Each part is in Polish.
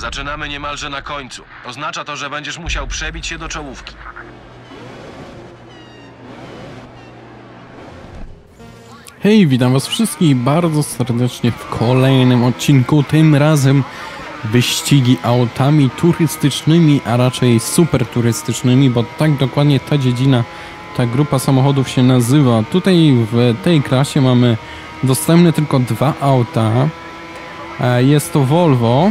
Zaczynamy niemalże na końcu. Oznacza to, że będziesz musiał przebić się do czołówki. Hej, witam was wszystkich bardzo serdecznie w kolejnym odcinku, tym razem wyścigi autami turystycznymi, a raczej super turystycznymi, bo tak dokładnie ta dziedzina, ta grupa samochodów się nazywa. Tutaj w tej klasie mamy dostępne tylko dwa auta. E, Jest to Volvo,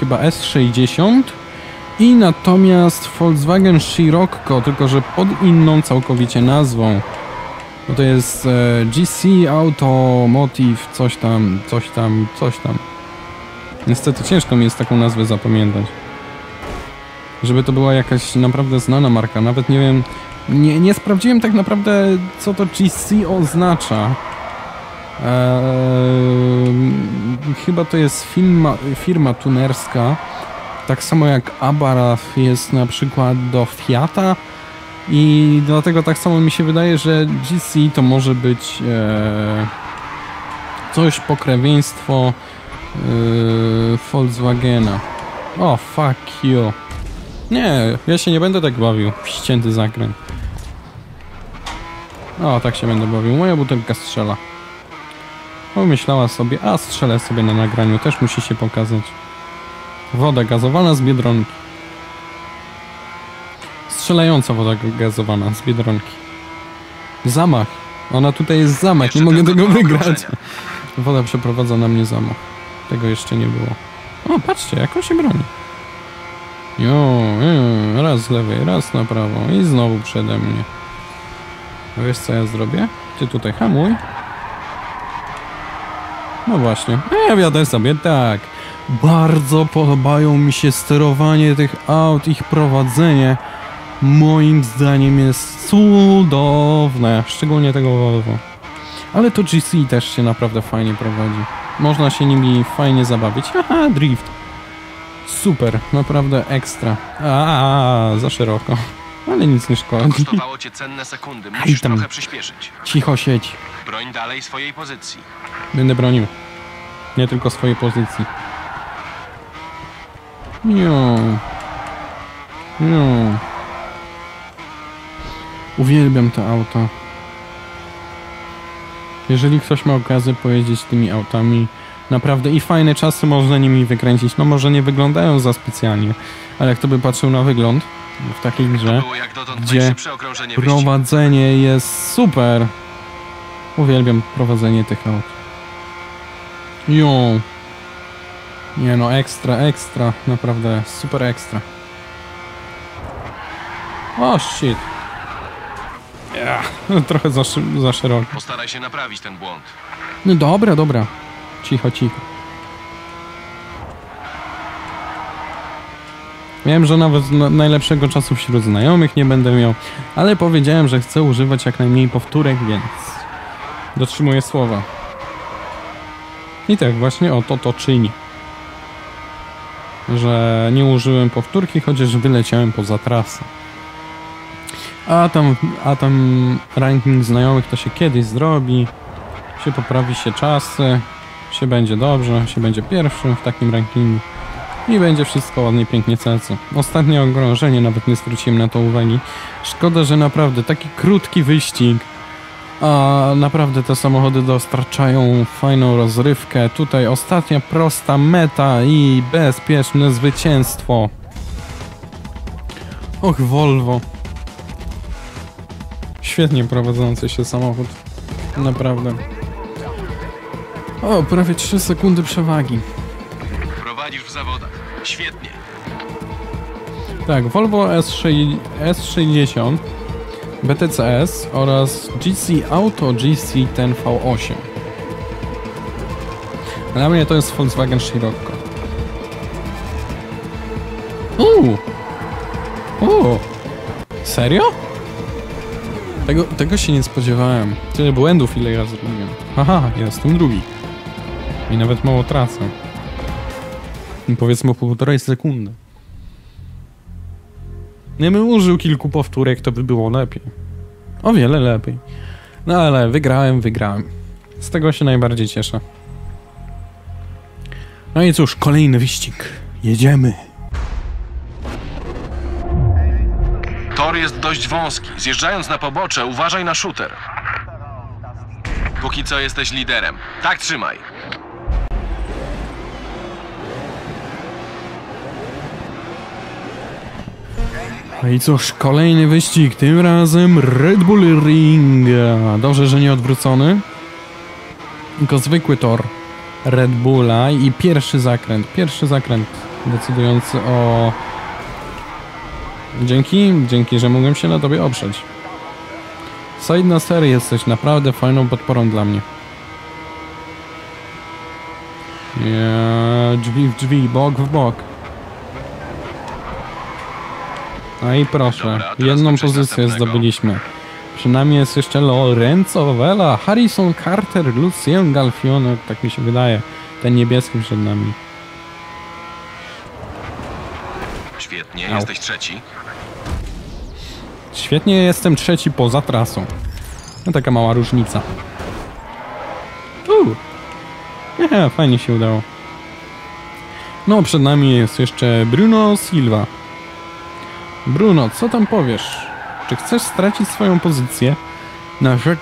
chyba S60 i natomiast Volkswagen Scirocco, tylko że pod inną całkowicie nazwą. No to jest e, GC Automotive, coś tam, coś tam, coś tam. Niestety ciężko mi jest taką nazwę zapamiętać. Żeby to była jakaś naprawdę znana marka, nawet nie wiem, nie, nie sprawdziłem tak naprawdę co to GC oznacza. Eee, chyba to jest firma, firma tunerska, tak samo jak Abarth jest na przykład do Fiata, i dlatego tak samo mi się wydaje, że GC to może być e, coś pokrewieństwo e, Volkswagena. O, fuck you. Nie, ja się nie będę tak bawił. Ścięty zakręt. O, tak się będę bawił. Moja butelka strzela. Pomyślała sobie, a strzelę sobie na nagraniu, też musi się pokazać. Woda gazowana z Biedronki. Strzelająca woda gazowana z Biedronki. Zamach. Ona tutaj jest zamach, Jeszcze nie mogę tego wygrać. Woda przeprowadza na mnie zamach. Tego jeszcze nie było. O, patrzcie, jak on się broni. Jo, jo, raz z lewej, raz na prawą i znowu przede mnie. Wiesz co ja zrobię? Ty tutaj hamuj. No właśnie, ja wiadę sobie tak. Bardzo podobają mi się sterowanie tych aut, ich prowadzenie. Moim zdaniem jest cudowne, szczególnie tego Volvo. Ale to GC też się naprawdę fajnie prowadzi. Można się nimi fajnie zabawić. Haha, drift. Super, naprawdę ekstra. A, za szeroko. Ale nic nie szkodzi. Kosztowało cię cenne sekundy. Musisz tam. trochę przyspieszyć. Cicho siedź. Broń dalej swojej pozycji. Będę bronił. Nie tylko swojej pozycji. Jo. Jo. Uwielbiam te auta. Jeżeli ktoś ma okazję pojeździć tymi autami, naprawdę i fajne czasy można nimi wykręcić. No może nie wyglądają za specjalnie, ale kto by patrzył na wygląd w takiej grze, gdzie prowadzenie jest super. Uwielbiam prowadzenie tych aut. Jo. Nie no, ekstra, ekstra. Naprawdę, super ekstra. O, shit. Ja, trochę za, za szeroko. Postaraj się naprawić ten błąd. No dobra, dobra. Cicho, cicho. Wiem, że nawet na- najlepszego czasu wśród znajomych nie będę miał, ale powiedziałem, że chcę używać jak najmniej powtórek, więc dotrzymuję słowa. I tak właśnie o to to czyni. Że nie użyłem powtórki, chociaż wyleciałem poza trasę. A tam, a tam ranking znajomych to się kiedyś zrobi się poprawi się czasy, się będzie dobrze, się będzie pierwszym w takim rankingu i będzie wszystko ładnie, pięknie cacy. Ostatnie okrążenie nawet nie zwróciłem na to uwagi. Szkoda, że naprawdę taki krótki wyścig, a naprawdę te samochody dostarczają fajną rozrywkę. Tutaj ostatnia prosta meta i bezpieczne zwycięstwo. Och, Volvo. Świetnie prowadzący się samochód. Naprawdę. O, prawie 3 sekundy przewagi. Prowadzisz w zawodach. Świetnie. Tak, Volvo S6, S60, BTCS oraz GC Auto GC ten V8. Dla mnie to jest Volkswagen Scirocco. Uuu! Uuu! Serio? Tego, tego się nie spodziewałem. Tyle błędów ile ja zrobiłem. Haha, jestem drugi. I nawet mało tracę. Powiedzmy po półtorej sekundy. Gdybym użył kilku powtórek, to by było lepiej. O wiele lepiej. No ale wygrałem, wygrałem. Z tego się najbardziej cieszę. No i cóż, kolejny wyścig. Jedziemy. Tor jest dość wąski. Zjeżdżając na pobocze, uważaj na shooter. Póki co jesteś liderem. Tak trzymaj. No i cóż, kolejny wyścig, tym razem Red Bull Ring. Dobrze, że nie odwrócony. Tylko zwykły tor Red Bulla i pierwszy zakręt. Pierwszy zakręt decydujący o... Dzięki, dzięki, że mogłem się na tobie oprzeć. Side na serii jesteś naprawdę fajną podporą dla mnie. Nie, drzwi w drzwi, bok w bok. No i proszę, Dobra, jedną pozycję następnego. zdobyliśmy. Przy nami jest jeszcze Lorenzo Vela, Harrison Carter, Lucien Galfione, tak mi się wydaje. Ten niebieski przed nami. Świetnie, Au. jesteś trzeci. Świetnie, jestem trzeci poza trasą. No taka mała różnica. Uuu. Nie, fajnie się udało. No, przed nami jest jeszcze Bruno Silva. Bruno, co tam powiesz? Czy chcesz stracić swoją pozycję na rzecz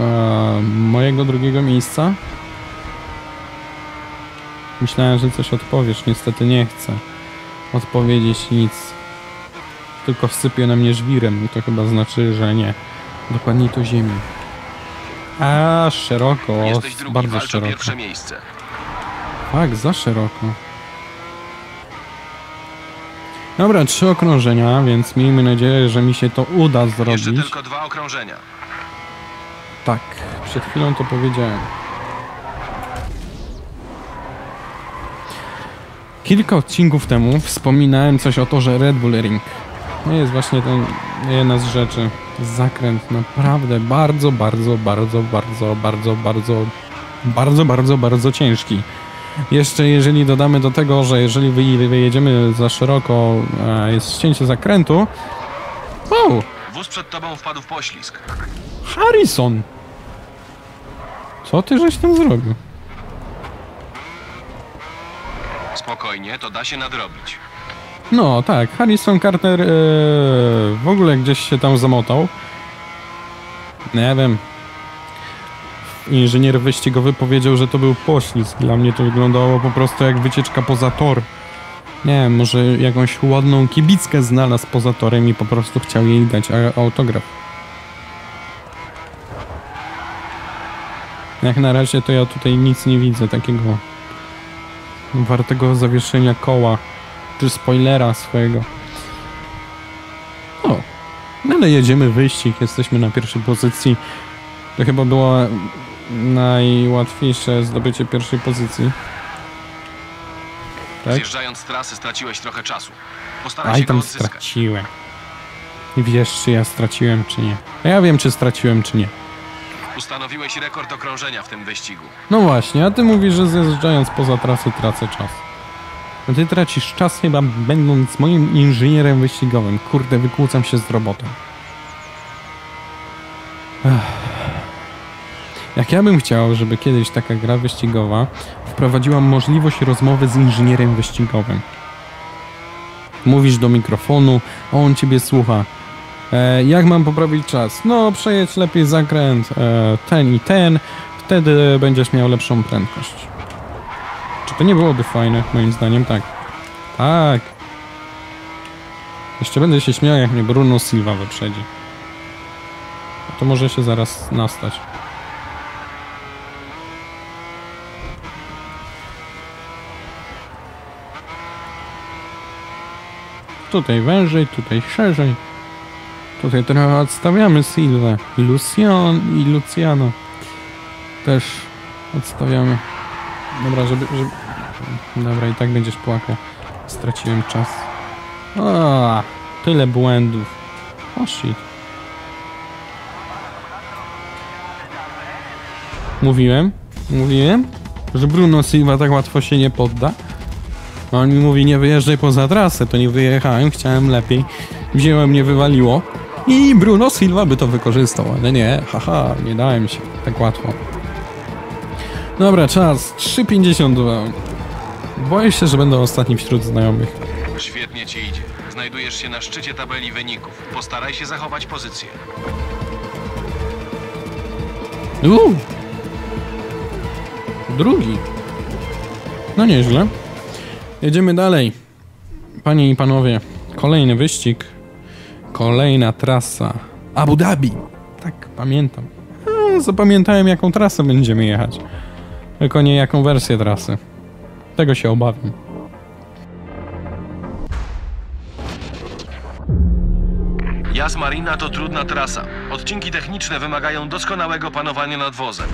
e, mojego drugiego miejsca? Myślałem, że coś odpowiesz, niestety nie chcę odpowiedzieć nic. Tylko wsypie na mnie żwirem i to chyba znaczy, że nie. Dokładniej to ziemi. A szeroko, Jesteś drugi, bardzo szeroko. Tak, za szeroko. Dobra, trzy okrążenia, więc miejmy nadzieję, że mi się to uda zrobić. Jeszcze tylko dwa okrążenia. Tak, przed chwilą to powiedziałem. Kilka odcinków temu wspominałem coś o to, że Red Bull Ring. No jest właśnie ten jedna z rzeczy. Zakręt naprawdę bardzo, bardzo, bardzo, bardzo, bardzo, bardzo, bardzo, bardzo, bardzo ciężki. Jeszcze jeżeli dodamy do tego, że jeżeli wyj- wyjedziemy za szeroko, a jest ścięcie zakrętu. Wow! Wóz przed tobą wpadł w poślizg. Harrison! Co ty żeś tam zrobił? Spokojnie, to da się nadrobić. No tak, Harrison Carter e, w ogóle gdzieś się tam zamotał. Nie wiem. Inżynier wyścigowy powiedział, że to był poślizg. Dla mnie to wyglądało po prostu jak wycieczka poza tor. Nie wiem, może jakąś ładną kibickę znalazł poza torem i po prostu chciał jej dać autograf. Jak na razie to ja tutaj nic nie widzę takiego wartego zawieszenia koła czy spoilera swojego. No ale jedziemy wyścig, jesteśmy na pierwszej pozycji. To chyba było najłatwiejsze zdobycie pierwszej pozycji. Tak? Zjeżdżając z trasy straciłeś trochę czasu. Postaraj Aj się tam straciłem. Nie wiesz, czy ja straciłem, czy nie. A ja wiem, czy straciłem, czy nie. Ustanowiłeś rekord okrążenia w tym wyścigu. No właśnie, a ty mówisz, że zjeżdżając poza trasę tracę czas. No ty tracisz czas chyba będąc moim inżynierem wyścigowym. Kurde, wykłócam się z robotą. Ech. Jak ja bym chciał, żeby kiedyś taka gra wyścigowa wprowadziła możliwość rozmowy z inżynierem wyścigowym. Mówisz do mikrofonu, a on ciebie słucha. E, jak mam poprawić czas? No, przejedź lepiej zakręt e, ten i ten, wtedy będziesz miał lepszą prędkość. Czy to nie byłoby fajne? Moim zdaniem tak. Tak. Jeszcze będę się śmiał, jak mnie Bruno Silva wyprzedzi. To może się zaraz nastać. Tutaj wężej, tutaj szerzej. Tutaj trochę odstawiamy Silwę. I i Luciano. Też odstawiamy. Dobra, żeby, żeby... Dobra, i tak będziesz płakał. Straciłem czas. A, tyle błędów. O shit. Mówiłem, mówiłem, że Bruno Silva tak łatwo się nie podda. A on mi mówi, nie wyjeżdżaj poza trasę, to nie wyjechałem, chciałem lepiej. Wziąłem, nie wywaliło. I Bruno Silva by to wykorzystał, ale nie, haha, nie dałem się tak łatwo. Dobra, czas 3,52. Boję się, że będę ostatni wśród znajomych. Świetnie ci idzie. Znajdujesz się na szczycie tabeli wyników. Postaraj się zachować pozycję. Uuu. Drugi. No nieźle. Jedziemy dalej. Panie i panowie, kolejny wyścig. Kolejna trasa. Abu Dhabi. Tak, pamiętam. A, zapamiętałem jaką trasę będziemy jechać. Tylko nie jaką wersję trasy. Tego się obawiam. Jas Marina to trudna trasa. Odcinki techniczne wymagają doskonałego panowania nad wozem.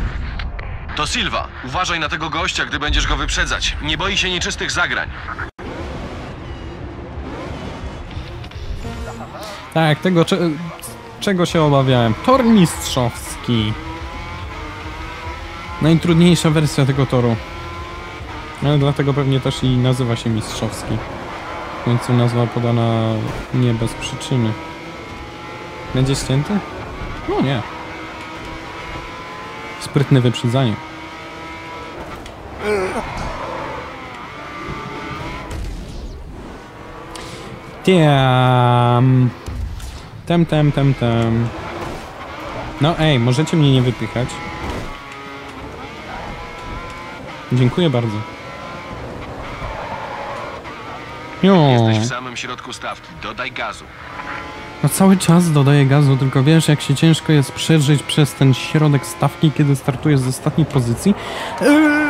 To Silva. Uważaj na tego gościa, gdy będziesz go wyprzedzać. Nie boi się nieczystych zagrań. Tak, tego cze czego się obawiałem. Tor mistrzowski. Najtrudniejsza wersja tego toru. Ale dlatego pewnie też i nazywa się mistrzowski. W końcu nazwa podana nie bez przyczyny. Będzie ścięty? No nie. Sprytne wyprzedzanie. Tiam. Tem, tem, tem, tem. No ej, możecie mnie nie wypychać. Dziękuję bardzo. Jo. Jesteś w samym środku stawki. Dodaj gazu. No cały czas dodaję gazu, tylko wiesz jak się ciężko jest przeżyć przez ten środek stawki, kiedy startujesz z ostatniej pozycji. Eee.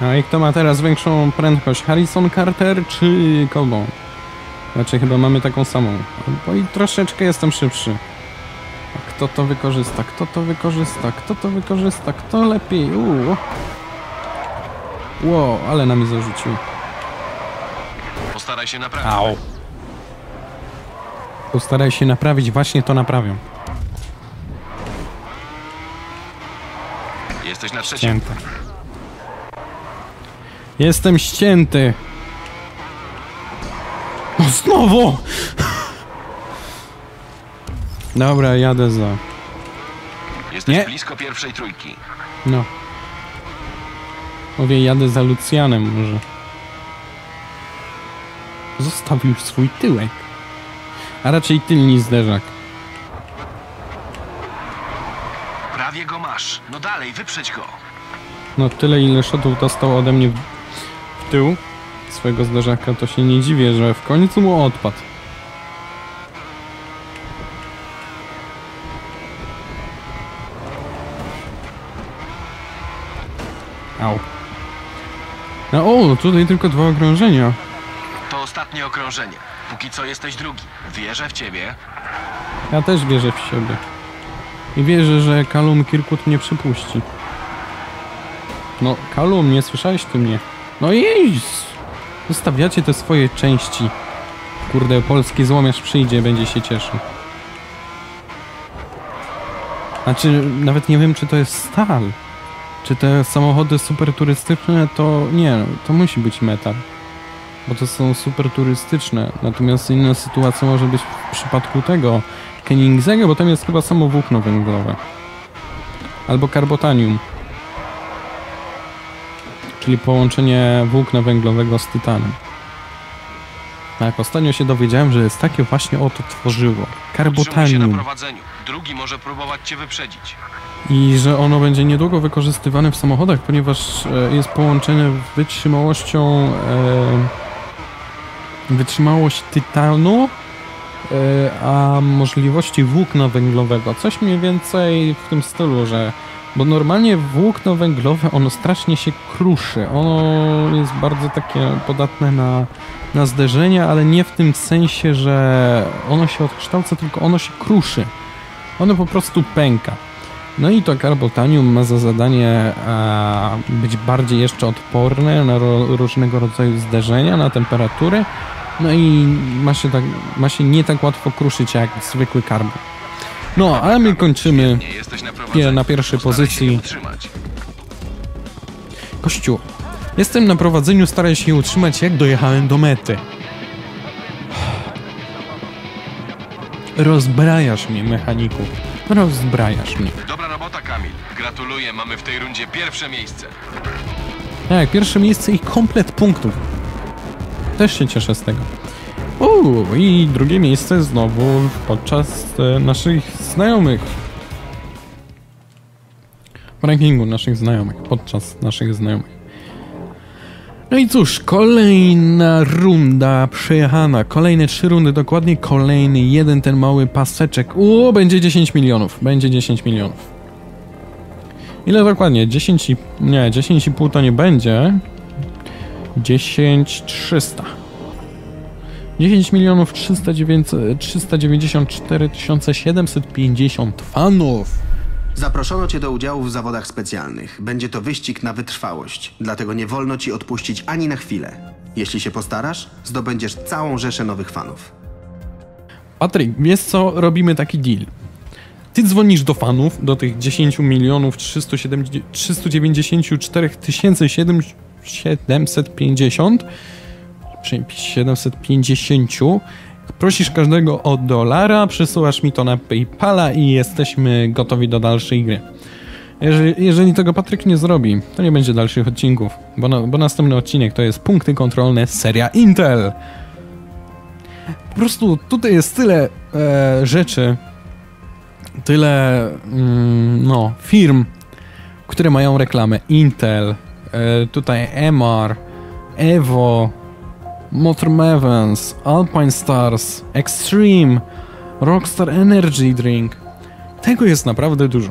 No i kto ma teraz większą prędkość? Harrison Carter czy Colbon? Znaczy chyba mamy taką samą. Bo i troszeczkę jestem szybszy. A kto to wykorzysta? Kto to wykorzysta? Kto to wykorzysta? Kto lepiej? Uuu. Wow, ale na mnie zarzucił. Postaraj się naprawić. Au. Postaraj się naprawić, właśnie to naprawią. Jesteś na trzecim. Ścięte. Jestem ścięty. O, znowu! Dobra, jadę za. Jesteś Nie. blisko pierwszej trójki. No. Mówię, jadę za Lucjanem może. Zostawił swój tyłek. A raczej tylni zderzak. Prawie go masz. No dalej, wyprzedź go. No tyle ile shotów dostał ode mnie w tył swojego zderzaka, to się nie dziwię, że w końcu mu odpadł. Au. No o, tutaj tylko dwa okrążenia. To ostatnie okrążenie. Póki co jesteś drugi. Wierzę w ciebie. Ja też wierzę w siebie. I wierzę, że Kalum Kirkut mnie przypuści. No, Kalum, nie słyszałeś ty mnie? No jeźdź! Zostawiacie te swoje części. Kurde, polski złomiarz przyjdzie, będzie się cieszył. Znaczy, nawet nie wiem, czy to jest stal. Czy te samochody super turystyczne, to nie, to musi być metal. Bo to są super turystyczne. Natomiast inna sytuacja może być w przypadku tego Koenigsegga, bo tam jest chyba samo włókno węglowe. Albo carbotanium. Czyli połączenie włókna węglowego z tytanem. Tak, ostatnio się dowiedziałem, że jest takie właśnie oto tworzywo. Utrzymuj się na prowadzeniu. Drugi może próbować cię wyprzedzić. I że ono będzie niedługo wykorzystywane w samochodach, ponieważ e, jest połączone wytrzymałością e, wytrzymałość tytanu, e, a możliwości włókna węglowego. Coś mniej więcej w tym stylu, że bo normalnie włókno węglowe ono strasznie się kruszy. Ono jest bardzo takie podatne na, na zderzenia, ale nie w tym sensie, że ono się odkształca, tylko ono się kruszy. Ono po prostu pęka. No i to carbotanium ma za zadanie e, być bardziej jeszcze odporne na różnego rodzaju zderzenia, na temperatury. No i ma się, tak, ma się nie tak łatwo kruszyć jak zwykły karbon. No, ale my kończymy. Na pierwszej pozycji. Kościół, jestem na prowadzeniu, staraj się je utrzymać jak dojechałem do mety. Rozbrajasz mnie, mechaniku. Rozbrajasz mnie. Dobra robota, Kamil. Gratuluję, mamy w tej rundzie pierwsze miejsce. Tak, pierwsze miejsce i komplet punktów. Też się cieszę z tego. Uuu, i drugie miejsce znowu podczas e, naszych znajomych. W rankingu naszych znajomych, podczas naszych znajomych. No i cóż, kolejna runda przejechana. Kolejne trzy rundy, dokładnie kolejny jeden ten mały paseczek. Uuu, będzie 10 milionów. Będzie 10 milionów. Ile dokładnie? 10 i... Nie, 10,5 to nie będzie. 10 300. 10 milionów 309 394 750 fanów. Zaproszono cię do udziału w zawodach specjalnych. Będzie to wyścig na wytrwałość, dlatego nie wolno ci odpuścić ani na chwilę. Jeśli się postarasz, zdobędziesz całą rzeszę nowych fanów. Patryk, wiesz co? Robimy taki deal. Ty dzwonisz do fanów, do tych 10 milionów 370 394 750 czy 750 prosisz każdego o dolara, przesyłasz mi to na Paypala i jesteśmy gotowi do dalszej gry. Jeżeli, jeżeli tego Patryk nie zrobi, to nie będzie dalszych odcinków, bo, bo następny odcinek to jest punkty kontrolne seria Intel. Po prostu tutaj jest tyle e, rzeczy, tyle mm, no, firm, które mają reklamę. Intel, e, tutaj MR, Evo, Motor Evans, Alpine Stars, Extreme, Rockstar Energy Drink. Tego jest naprawdę dużo.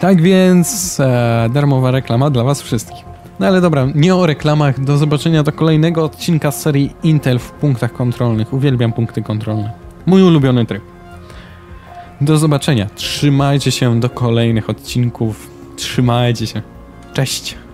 Tak więc e, darmowa reklama dla Was wszystkich. No ale dobra, nie o reklamach. Do zobaczenia do kolejnego odcinka z serii Intel w punktach kontrolnych. Uwielbiam punkty kontrolne. Mój ulubiony tryb. Do zobaczenia. Trzymajcie się do kolejnych odcinków. Trzymajcie się. Cześć.